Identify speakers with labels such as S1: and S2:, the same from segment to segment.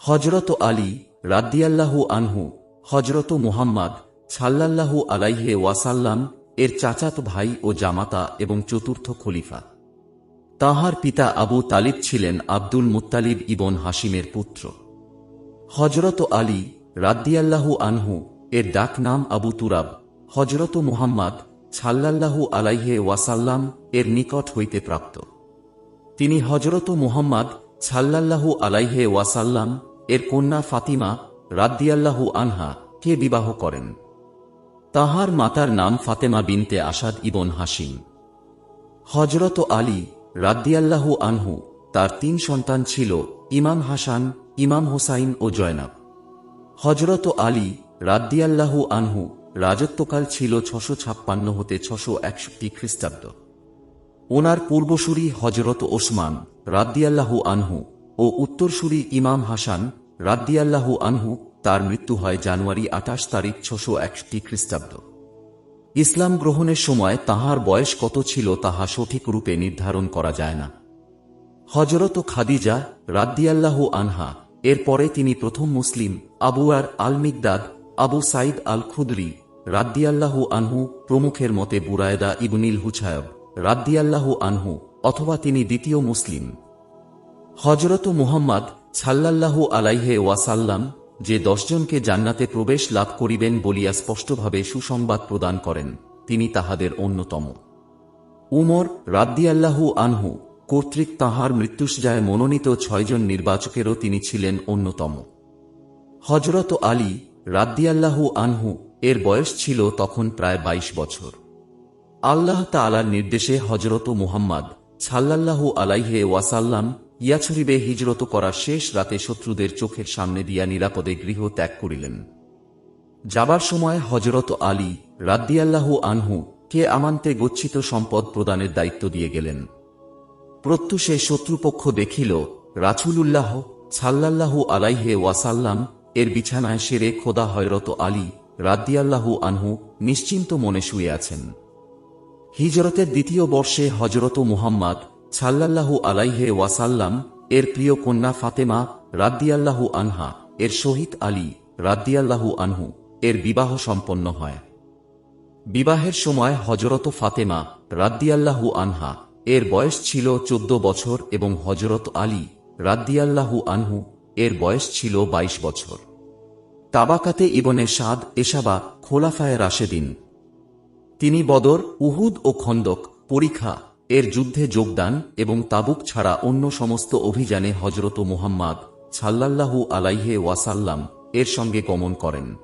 S1: হজরত আলী রাদ্দিয়াল্লাহু আনহু হজরত মুহাম্মদ সাল্লাল্লাহু আলাইহে ওয়াসাল্লাম, এর চাচাত ভাই ও জামাতা এবং চতুর্থ খলিফা। তাহার পিতা আবু তালিব ছিলেন আব্দুল মুত্তালিব ইবন হাসিমের পুত্র। হজরত আলী রাদ্দিয়াল্লাহু আনহু, এর ডাক নাম আবু তুরাব। হজরত মুহাম্মদ সাল্লাল্লাহু আলাইহে ওয়াসাল্লাম, এর নিকট হইতে প্রাপ্ত। তিনি হজরত মুহাম্মদ সাল্লাল্লাহু আলাইহে ওয়াসাল্লাম এর কন্যা ফাতিমা রাদ্দিয়াল্লাহু আনহা কে বিবাহ করেন। তাহার মাতার নাম ফাতেমা বিনতে আসাদ ইবন হাসিম হজরত আলী রাদ্দিয়াল্লাহু আনহু তার তিন সন্তান ছিল ইমাম হাসান, ইমাম হোসাইন ও জয়নাব। হজরত আলী রাদ্দিয়াল্লাহু আনহু রাজত্বকাল ছিল ছশো ছাপ্পান্ন হতে ছশো একষট্টি খ্রিস্টাব্দ। ওনার পূর্বসূরি হজরত ওসমান রাদ্দিয়াল্লাহু আনহু ও উত্তরসূরি ইমাম হাসান রাদ্দিয়াল্লাহু আনহু তার মৃত্যু হয় জানুয়ারি আঠাশ তারিখ ছশো একষট্টি খ্রিস্টাব্দ। ইসলাম গ্রহণের সময় তাহার বয়স কত ছিল তাহা সঠিক রূপে নির্ধারণ করা যায় না। হজরত খাদিজা রাদ্দিয়াল্লাহু আনহা, এরপরে তিনি প্রথম মুসলিম, আবু আর আল মিগদাদ আবু সাইদ আল খুদরি রাদ্দিয়াল্লাহু আনহু প্রমুখের মতে বুরায়দা ইবনিল হুছায়ব রাদ্দিয়াল্লাহু আনহু, অথবা তিনি দ্বিতীয় মুসলিম। হজরত মুহাম্মদ সাল্লাল্লাহু আলাইহে ওয়াসাল্লাম, যে দশজনকে জান্নাতে প্রবেশ লাভ করিবেন বলিয়া স্পষ্টভাবে সুসংবাদ প্রদান করেন, তিনি তাহাদের অন্যতম। উমর রাদ্দিয়াল্লাহু আনহু কর্তৃক তাহার মৃত্যুসজায় মনোনীত ছয়জন নির্বাচকেরও তিনি ছিলেন অন্যতম। হজরত আলী রাদ্দিয়াল্লাহু আনহু এর বয়স ছিল তখন প্রায় ২২ বছর। আল্লাহ তালার নির্দেশে হজরত মুহাম্মদ সাল্লাল্লাহু আলাইহে ওয়াসাল্লাম ইয়াছরিবে হিজরত করার শেষ রাতে শত্রুদের চোখের সামনে দিয়া নিরাপদে গৃহ ত্যাগ করিলেন। যাবার সময় হজরত আলী রাদ্দিয়াল্লাহু আনহু কে আমান্তে গচ্ছিত সম্পদ প্রদানের দায়িত্ব দিয়ে গেলেন। প্রত্যুষে শত্রুপক্ষ দেখিল রাছুলুল্লাহ সাল্লাল্লাহু আলাইহে ওয়াসাল্লাম এর বিছানায় সেরে খোদা হয়রত আলী রাদ্দিয়াল্লাহু আনহু নিশ্চিন্ত মনে শুয়ে আছেন। হিজরতের দ্বিতীয় বর্ষে হজরত মুহাম্মদ সাল্লাল্লাহু আলাইহে ওয়াসাল্লাম, এর প্রিয় কন্যা ফাতেমা রাদ্দিয়াল্লাহু আনহা, এর শহীদ আলী রাদ্দিয়াল্লাহু আনহু, এর বিবাহ সম্পন্ন হয়। বিবাহের সময় হজরত ফাতেমা রাদ্দিয়াল্লাহু আনহা, এর বয়স ছিল চোদ্দ বছর এবং হজরত আলী রাদ্দিয়াল্লাহু আনহু, এর বয়স ছিল ২২ বছর। তাবাকাতে ইবনে সাদ, এসাবা, খোলাফায় রাশেদিন। তিনি বদর, উহুদ ও খন্দক পরীক্ষা এর যুদ্ধে যোগদান এবং তাবুক ছাড়া অন্য সমস্ত অভিযানে হজরত মুহাম্মদ সাল্লাল্লাহু আলাইহে ওয়াসাল্লাম এর সঙ্গে গমন করেন।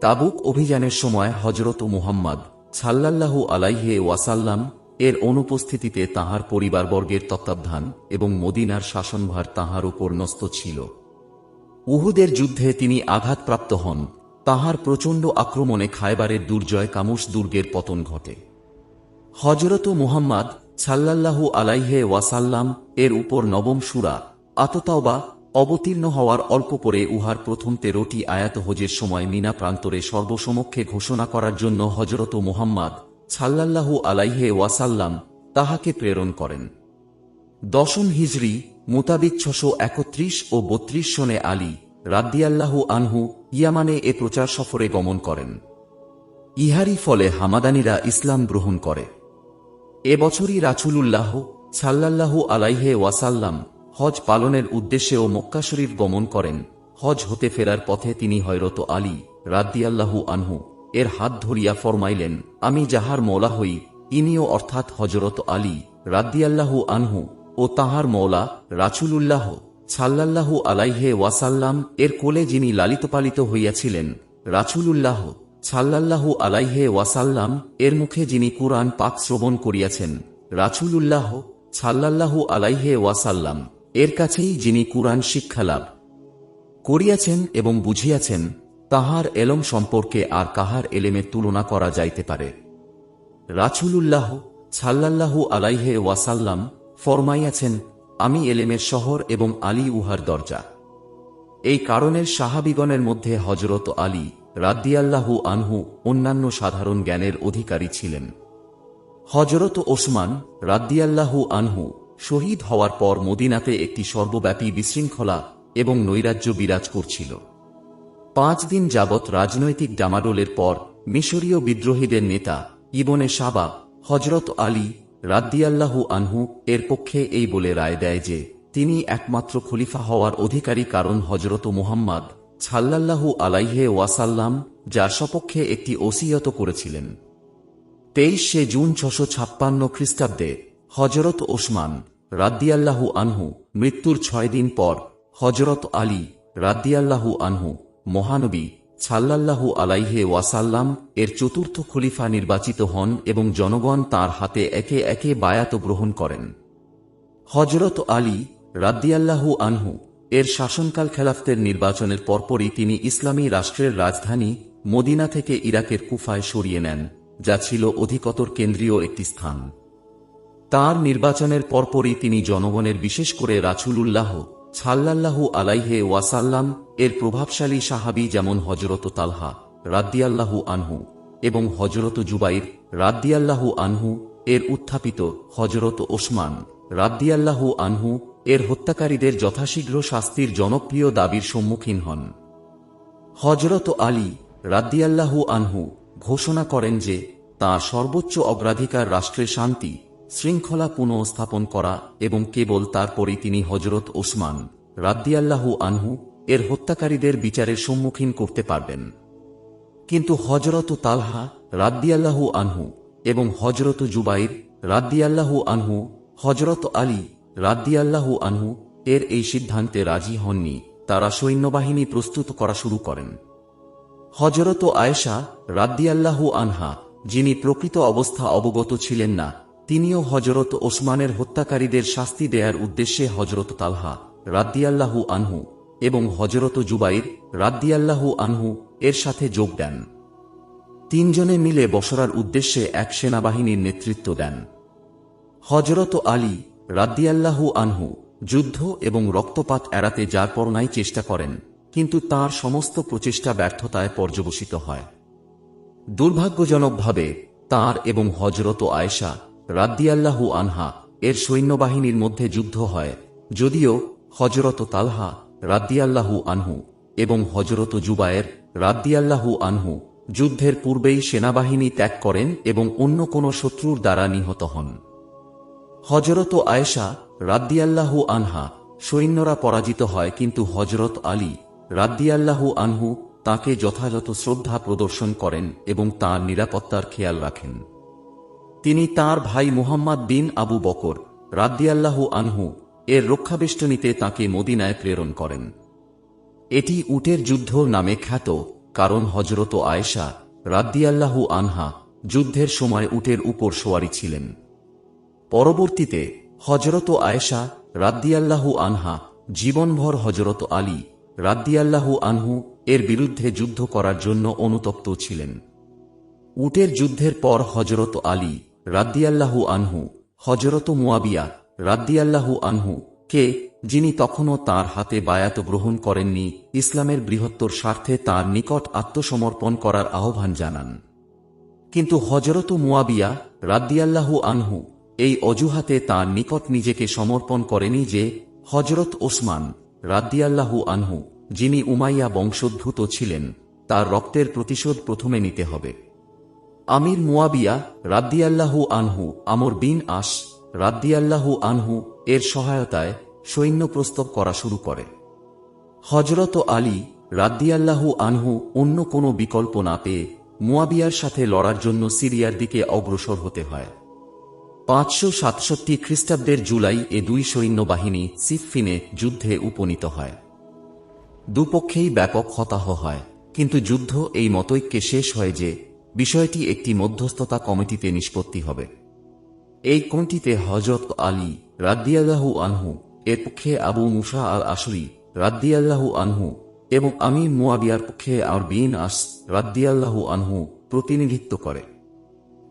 S1: তাবুক অভিযানের সময় হজরত মুহাম্মদ সাল্লাল্লাহু আলাইহে ওয়াসাল্লাম এর অনুপস্থিতিতে তাহার পরিবারবর্গের তত্ত্বাবধান এবং মদিনার শাসনভার তাহার উপর ন্যস্ত ছিল। উহুদের যুদ্ধে তিনি আঘাতপ্রাপ্ত হন। তাহার প্রচণ্ড আক্রমণে খায়বারের দুর্জয় কামুস দুর্গের পতন ঘটে। হজরত মুহাম্মদ সাল্লাল্লাহু আলাইহে ওয়াসাল্লাম এর উপর নবম সুরা আততাওবা অবতীর্ণ হওয়ার অল্প পরে উহার প্রথম তেরোটি আয়াত হজের সময় মিনা প্রান্তরে সর্বসমক্ষে ঘোষণা করার জন্য হজরত মুহাম্মদ সাল্লাল্লাহু আলাইহে ওয়াসাল্লাম তাহাকে প্রেরণ করেন। দশম হিজরি মোতাবিক ছশো একত্রিশ ও বত্রিশ সনে আলী রাদ্দিয়াল্লাহু আনহু ইয়ামানে এ প্রচার সফরে গমন করেন। ইহারি ফলে হামাদানিরা ইসলাম গ্রহণ করে। এ বছরই রাছুলুল্লাহ সাল্লাল্লাহু আলাইহে ওয়াসাল্লাম হজ পালনের উদ্দেশ্যে ও মক্কা শরীফ গমন করেন। হজ হতে ফেরার পথে তিনি হয়রত আলী রাদ্দিয়াল্লাহু আনহু এর হাত ধরিয়া ফরমাইলেন, আমি যাহার মৌলা হই, ইনিও অর্থাৎ হজরত আলী রাদ্দিয়াল্লাহু আনহু ও তাহার মৌলা রাছুলুল্লাহ সাল্লাল্লাহু আলাইহে ওয়াসাল্লাম এর কোলে যিনি লালিত পালিত হইয়াছিলেন রাছুলুল্লাহ সাল্লাল্লাহু আলাইহে ওয়াসাল্লাম এর মুখে যিনি কুরআন পাক শ্রবণ করিয়াছেন রাছুলুল্লাহ সাল্লাল্লাহু আলাইহে ওয়াসাল্লাম এর কাছেই যিনি কুরআন শিক্ষালাভ করিয়াছেন এবং বুঝিয়াছেন, তাহার এলম সম্পর্কে আর কাহার এলেমের তুলনা করা যাইতে পারে। রাছুলুল্লাহ সাল্লাল্লাহু আলাইহে ওয়াসাল্লাম ফরমাইয়াছেন, আমি এলেমের শহর এবং আলী উহার দরজা। এই কারণের সাহাবিগণের মধ্যে হজরত আলী রাদ্দিয়াল্লাহু আনহু অন্যান্য সাধারণ জ্ঞানের অধিকারী ছিলেন। হজরত ওসমান রাদ্দিয়াল্লাহু আনহু শহীদ হওয়ার পর মদিনাতে একটি সর্বব্যাপী বিশৃঙ্খলা এবং নৈরাজ্য বিরাজ করছিল। পাঁচ দিন যাবৎ রাজনৈতিক ডামাডোলের পর মিশরীয় বিদ্রোহীদের নেতা ইবনে সাবা হজরত আলী রাদ্দিয়াল্লাহু আনহু এর পক্ষে এই বলে রায় দেয় যে, তিনি একমাত্র খলিফা হওয়ার অধিকারী কারণ হজরত মুহাম্মদ ছাল্লাল্লাহু আলাইহে ওয়াসাল্লাম, যার সপক্ষে একটি ওসিয়ত করেছিলেন। তেইশে জুন ছশো ছাপ্পান্ন খ্রিস্টাব্দে হজরত ওসমান রাদ্দিয়াল্লাহু আনহু মৃত্যুর ছয় দিন পর হজরত আলী রাদ্দিয়াল্লাহু আনহু মহানবী ছাল্লাল্লাহু আলাইহে ওয়াসাল্লাম এর চতুর্থ খলিফা নির্বাচিত হন এবং জনগণ তার হাতে একে একে বায়াত গ্রহণ করেন। হজরত আলী রাদ্দিয়াল্লাহু আনহু এর শাসনকাল খেলাফতের নির্বাচনের পরপরই তিনি ইসলামী রাষ্ট্রের রাজধানী মদিনা থেকে ইরাকের কুফায় সরিয়ে নেন, যা ছিল অধিকতর কেন্দ্রীয় একটি স্থান। তার নির্বাচনের পরপরই তিনি জনগণের বিশেষ করে রাছুলুল্লাহ ছাল্লাল্লাহু আলাইহে ওয়াসাল্লাম এর প্রভাবশালী সাহাবি যেমন হজরত তালহা রাদ্দিয়াল্লাহু আনহু এবং হজরত জুবাইর রাদ্দিয়াল্লাহু আনহু এর উত্থাপিত হজরত ওসমান রাদ্দিয়াল্লাহু আনহু এর হত্যাকারীদের যথাশীঘ্র শাস্তির জনপ্রিয় দাবির সম্মুখীন হন। হজরত আলী রাদ্দিয়াল্লাহু আনহু ঘোষণা করেন যে, তাঁর সর্বোচ্চ অগ্রাধিকার রাষ্ট্রের শান্তি, শৃঙ্খলা পুনঃস্থাপন করা এবং কেবল তারপরই তিনি হজরত ওসমান রাদ্দিয়াল্লাহু আনহু এর হত্যাকারীদের বিচারের সম্মুখীন করতে পারবেন। কিন্তু হজরত তালহা রাদ্দিয়াল্লাহু আনহু এবং হজরত জুবাইর রাদ্দিয়াল্লাহু আনহু হজরত আলী রাদ্দিয়াল্লাহু আনহু এর এই সিদ্ধান্তে রাজি হননি, তারা সৈন্যবাহিনী প্রস্তুত করা শুরু করেন। হজরত আয়েশা রাদ্দিয়াল্লাহু আনহা, যিনি প্রকৃত অবস্থা অবগত ছিলেন না, তিনিও হজরত ওসমানের হত্যাকারীদের শাস্তি দেয়ার উদ্দেশ্যে হজরত তালহা রাদ্দিয়াল্লাহু আনহু এবং হজরত জুবাইর রাদ্দিয়াল্লাহু আনহু এর সাথে যোগ দেন। তিনজনে মিলে বসরার উদ্দেশ্যে এক সেনাবাহিনীর নেতৃত্ব দেন। হজরত আলী রাদ্দিয়াল্লাহু আনহু যুদ্ধ এবং রক্তপাত এড়াতে যার পরনাই চেষ্টা করেন, কিন্তু তার সমস্ত প্রচেষ্টা ব্যর্থতায় পর্যবসিত হয়। দুর্ভাগ্যজনকভাবে তার এবং হজরত আয়েশা রাদ্দিয়াল্লাহু আনহা এর সৈন্যবাহিনীর মধ্যে যুদ্ধ হয়, যদিও হজরত তালহা রাদ্দিয়াল্লাহু আনহু এবং হজরত জুবায়ের রাদ্দিয়াল্লাহু আনহু যুদ্ধের পূর্বেই সেনাবাহিনী ত্যাগ করেন এবং অন্য কোনো শত্রুর দ্বারা নিহত হন। হজরত আয়েশা রাদ্দিয়াল্লাহু আনহা সৈন্যরা পরাজিত হয় কিন্তু হজরত আলী রাদ্দিয়াল্লাহু আনহু তাকে যথাযথ শ্রদ্ধা প্রদর্শন করেন এবং তার নিরাপত্তার খেয়াল রাখেন। তিনি তার ভাই মুহাম্মদ বিন আবু বকর রাদ্দিয়াল্লাহু আনহু এর রক্ষাবেষ্টনীতে তাকে মদিনায় প্রেরণ করেন। এটি উটের যুদ্ধ নামে খ্যাত, কারণ হজরত আয়েশা রাদ্দিয়াল্লাহু আনহা যুদ্ধের সময় উটের উপর সোয়ারি ছিলেন। পরবর্তীতে হজরত আয়েশা রাদ্দিয়াল্লাহু আনহা, জীবনভর হজরত আলী রাদ্দিয়াল্লাহু আনহু এর বিরুদ্ধে যুদ্ধ করার জন্য অনুতপ্ত ছিলেন। উটের যুদ্ধের পর হজরত আলী রাদ্দিয়াল্লাহু আনহু হজরত মুয়াবিয়া রাদ্দিয়াল্লাহু আনহু কে, যিনি তখনও তার হাতে বায়াত গ্রহণ করেননি, ইসলামের বৃহত্তর স্বার্থে তার নিকট আত্মসমর্পণ করার আহ্বান জানান। কিন্তু হজরত মুয়াবিয়া রাদ্দিয়াল্লাহু আনহু এই অজুহাতে তার নিকট নিজেকে সমর্পণ করেনি যে হজরত ওসমান রাদ্দিয়াল্লাহু আনহু, যিনি উমাইয়া বংশোদ্ভূত ছিলেন, তার রক্তের প্রতিশোধ প্রথমে নিতে হবে। আমির মুয়াবিয়া রাদ্দিয়াল্লাহু আনহু, আমর বিন আস রাদ্দিয়াল্লাহু আনহু এর সহায়তায় সৈন্য প্রস্তব করা শুরু করে। হজরত আলী রাদ্দিয়াল্লাহু আনহু অন্য কোনো বিকল্প না পেয়ে মুয়াবিয়ার সাথে লড়ার জন্য সিরিয়ার দিকে অগ্রসর হতে হয়। পাঁচশো সাতষট্টি খ্রিস্টাব্দের জুলাই এ দুই সৈন্যবাহিনী সিফফিনে যুদ্ধে উপনীত হয়। দুপক্ষেই ব্যাপক হতাহ হয়, কিন্তু যুদ্ধ এই মতৈক্যে শেষ হয় যে, বিষয়টি একটি মধ্যস্থতা কমিটিতে নিষ্পত্তি হবে। এই কমিটিতে হজরত আলী রাদ্দিয়াল্লাহু আনহু, এর পক্ষে আবু মুসা আল আসরি রাদ্দিয়াল্লাহু আনহু এবং আমি মুয়াবিয়ার পক্ষে আর বিন আস রাদ্দিয়াল্লাহু আনহু প্রতিনিধিত্ব করে।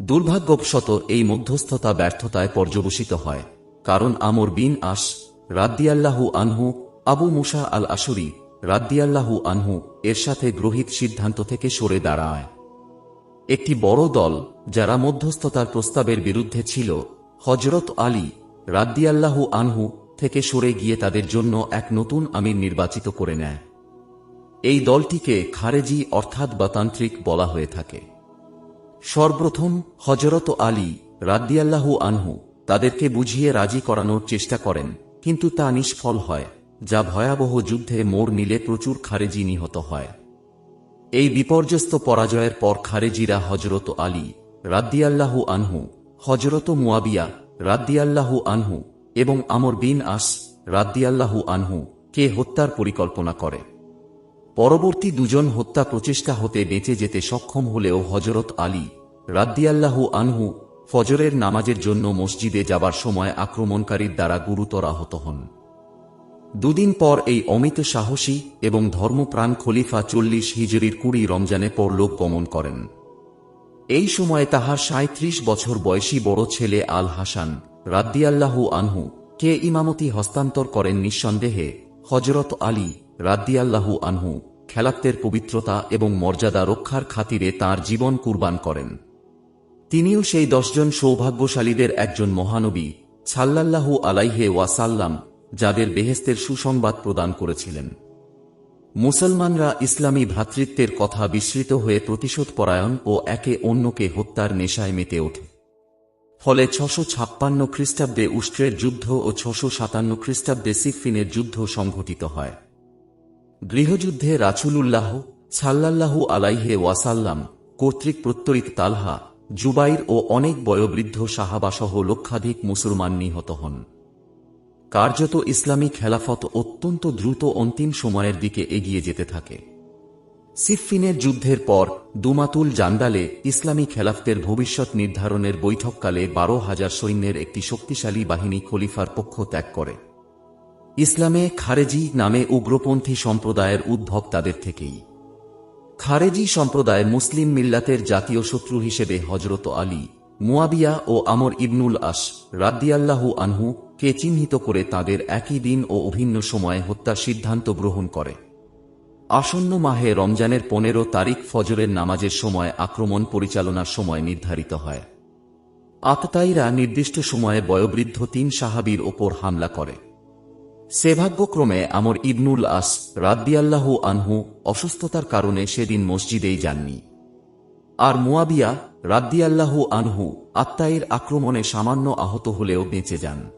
S1: দুর্ভাগ্যবশত এই মধ্যস্থতা ব্যর্থতায় পর্যবসিত হয়, কারণ আমর বিন আস রাদ্দিয়াল্লাহু আনহু, আবু মুসা আল আসরি রাদ্দিয়াল্লাহু আনহু এর সাথে গ্রহিত সিদ্ধান্ত থেকে সরে দাঁড়ায়। একটি বড় দল যারা মধ্যস্থতার প্রস্তাবের বিরুদ্ধে ছিল হজরত আলী রাদ্দিয়াল্লাহু আনহু থেকে সরে গিয়ে তাদের জন্য এক নতুন আমির নির্বাচিত করে নেয়। এই দলটিকে খারেজি অর্থাৎ বাতান্ত্রিক বলা হয়ে থাকে। সর্বপ্রথম হজরত আলী রাদ্দিয়াল্লাহু আনহু তাদেরকে বুঝিয়ে রাজি করানোর চেষ্টা করেন, কিন্তু তা নিষ্ফল হয়, যা ভয়াবহ যুদ্ধে মোড় নিলে প্রচুর খারেজি নিহত হয়। এই বিপর্যস্ত পরাজয়ের পর খারেজিরা হজরত আলী রাদ্দিয়াল্লাহু আনহু হজরত মুয়াবিয়া রাদ্দিয়াল্লাহু আনহু এবং আমর বিন আস রাদ্দিয়াল্লাহু আনহু কে হত্যার পরিকল্পনা করে। পরবর্তী দুজন হত্যা প্রচেষ্টা হতে বেঁচে যেতে সক্ষম হলেও হজরত আলী রাদ্দিয়াল্লাহু আনহু ফজরের নামাজের জন্য মসজিদে যাবার সময় আক্রমণকারীর দ্বারা গুরুতর আহত হন। দুদিন পর এই অমিত সাহসী এবং ধর্মপ্রাণ খলিফা চল্লিশ হিজরির কুড়ি রমজানে পরলোক গমন করেন। এই সময়ে তাহার সাঁত্রিশ বছর বয়সী বড় ছেলে আল হাসান রাদ্দিয়াল্লাহু আনহু কে ইমামতি হস্তান্তর করেন নিঃসন্দেহে হজরত আলী রাদ্দিয়াল্লাহু আনহু খেলাত্বের পবিত্রতা এবং মর্যাদা রক্ষার খাতিরে তার জীবন কুরবান করেন। তিনিও সেই দশজন সৌভাগ্যশালীদের একজন মহানবী সাল্লাল্লাহু আলাইহে ওয়াসাল্লাম যাদের বেহেস্তের সুসংবাদ প্রদান করেছিলেন। মুসলমানরা ইসলামী ভ্রাতৃত্বের কথা বিস্মৃত হয়ে প্রতিশোধ পরায়ণ ও একে অন্যকে হত্যার নেশায় মেতে ওঠে। ফলে ছশো ছাপ্পান্ন খ্রিস্টাব্দে উষ্ট্রের যুদ্ধ ও ছশো সাতান্ন খ্রিস্টাব্দে সিফিনের যুদ্ধ সংঘটিত হয়। গৃহযুদ্ধে রাচুলুল্লাহ সাল্লাল্লাহু আলাইহে ওয়াসাল্লাম, কর্তৃক প্রত্যরিত তালহা, জুবাইর ও অনেক বয়োবৃদ্ধ সাহাবাসহ লক্ষাধিক মুসলমান নিহত হন। কার্যত ইসলামী খেলাফত অত্যন্ত দ্রুত অন্তিম সময়ের দিকে এগিয়ে যেতে থাকে। সিফিনের যুদ্ধের পর, দুমাতুল জান্দালে ইসলামী খেলাফতের ভবিষ্যৎ নির্ধারণের বৈঠককালে বারো হাজার সৈন্যের একটি শক্তিশালী বাহিনী খলিফার পক্ষ ত্যাগ করে। ইসলামে খারেজি নামে উগ্রপন্থী সম্প্রদায়ের উদ্ভব তাদের থেকেই। খারেজি সম্প্রদায় মুসলিম মিল্লাতের জাতীয় শত্রু হিসেবে হজরত আলী, মুয়াবিয়া ও আমর ইবনুল আস রাদ্দিয়াল্লাহু আনহু কে চিহ্নিত করে তাদের একই দিন ও অভিন্ন সময়ে হত্যার সিদ্ধান্ত গ্রহণ করে। আসন্ন মাহে রমজানের পনেরো তারিখ ফজরের নামাজের সময় আক্রমণ পরিচালনার সময় নির্ধারিত হয়। আততায়ীরা নির্দিষ্ট সময়ে বয়োবৃদ্ধ তিন সাহাবির ওপর হামলা করে। সেভাগ্যক্রমে আমর ইবনুল আস রাদ্দিয়াল্লাহু আনহু অসুস্থতার কারণে সেদিন মসজিদেই যাননি। আর মুয়াবিয়া রাদ্দিয়াল্লাহু আনহু আত্মায়ের আক্রমণে সামান্য আহত হলেও বেঁচে যান।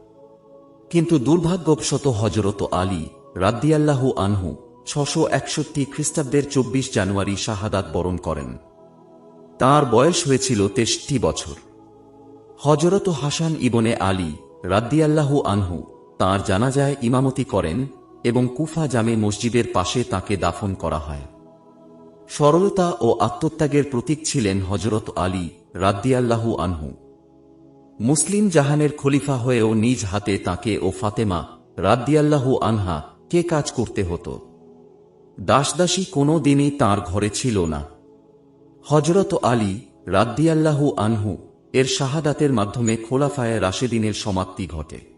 S1: কিন্তু দুর্ভাগ্যবশত হজরত আলী রাদ্দিয়াল্লাহু আনহু ছশো একষট্টি খ্রিস্টাব্দের চব্বিশ জানুয়ারি শাহাদাত বরণ করেন। তার বয়স হয়েছিল তেষট্টি বছর। হজরত হাসান ইবনে আলী রাদ্দিয়াল্লাহু আনহু তাঁর জানাজায় ইমামতি করেন এবং কুফা জামে মসজিদের পাশে তাকে দাফন করা হয়। সরলতা ও আত্মত্যাগের প্রতীক ছিলেন হজরত আলী রাদ্দিয়াল্লাহু আনহু। মুসলিম জাহানের খলিফা হয়েও নিজ হাতে তাকে ও ফাতেমা রাদ্দিয়াল্লাহু আনহা কে কাজ করতে হতো? দাসদাসী কোনো দিনই তাঁর ঘরে ছিল না। হজরত আলী রাদ্দিয়াল্লাহু আনহু এর শাহাদাতের মাধ্যমে খোলাফায় রাশেদিনের সমাপ্তি ঘটে।